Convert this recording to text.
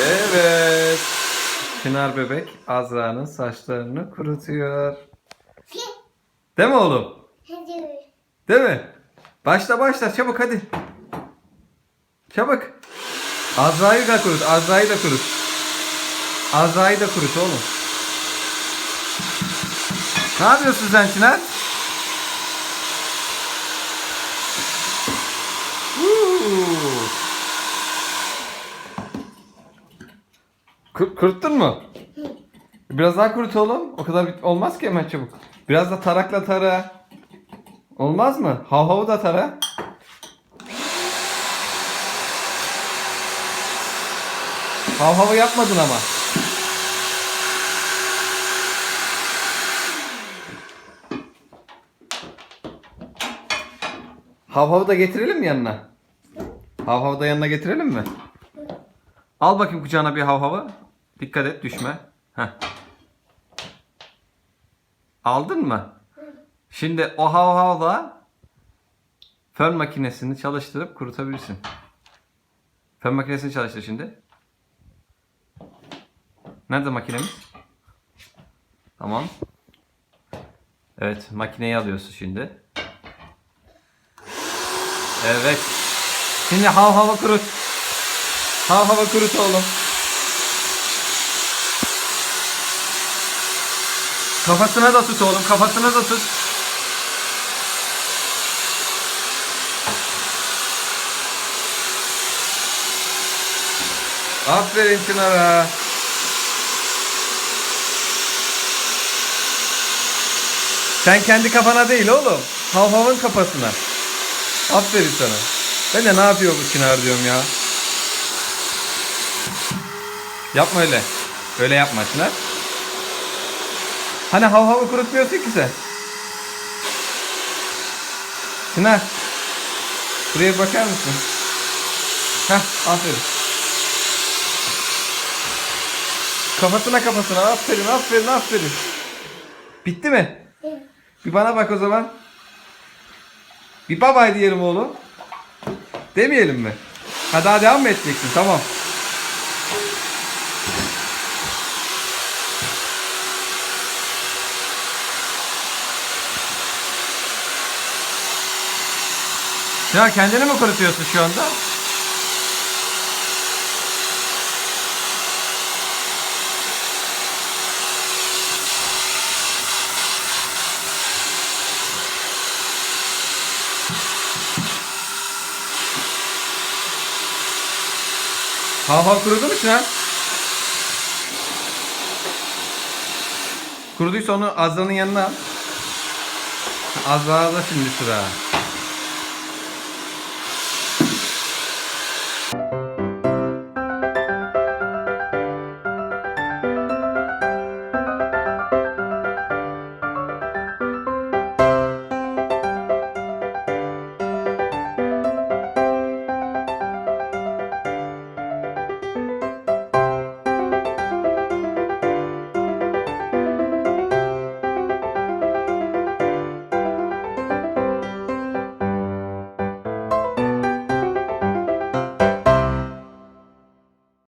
Evet. Çınar bebek Azra'nın saçlarını kurutuyor. Değil mi oğlum? Hadi. Değil mi? Başla başla çabuk hadi. Çabuk. Azra'yı da kurut. Azra'yı da kurut. Azra'yı da kurut oğlum. Ne yapıyorsun sen Çınar? Kur- kuruttun mu? Biraz daha kurut oğlum. O kadar olmaz ki hemen çabuk. Biraz da tarakla tara. Olmaz mı? Hav havu da tara. Hav havu yapmadın ama. Hav havu da getirelim mi yanına? Hav havu da yanına getirelim mi? Al bakayım kucağına bir hav havu. Dikkat et düşme. Heh. Aldın mı? Şimdi o hav havla fön makinesini çalıştırıp kurutabilirsin. Fön makinesini çalıştır şimdi. Nerede makinemiz? Tamam. Evet makineyi alıyorsun şimdi. Evet. Şimdi hav hava kurut. Hav hava kurut oğlum. Kafasına da tut oğlum. Kafasına da tut. Aferin Çınar'a. Sen kendi kafana değil oğlum. Havhavın kafasına. Aferin sana. Ben de ne yapıyor bu Çınar diyorum ya. Yapma öyle. Öyle yapma Çınar. Hani hav havı kurutmuyorsun ki sen. Çınar. Buraya bakar mısın? Heh aferin. Kafasına kafasına aferin aferin aferin. Bitti mi? Bir bana bak o zaman. Bir babay diyelim oğlum. Demeyelim mi? Ha daha devam mı edeceksin? Tamam. Ya kendini mi kurutuyorsun şu anda? Hava kurudu mu Çınar? Kuruduysa onu Azra'nın yanına al. Azra'da şimdi sıra.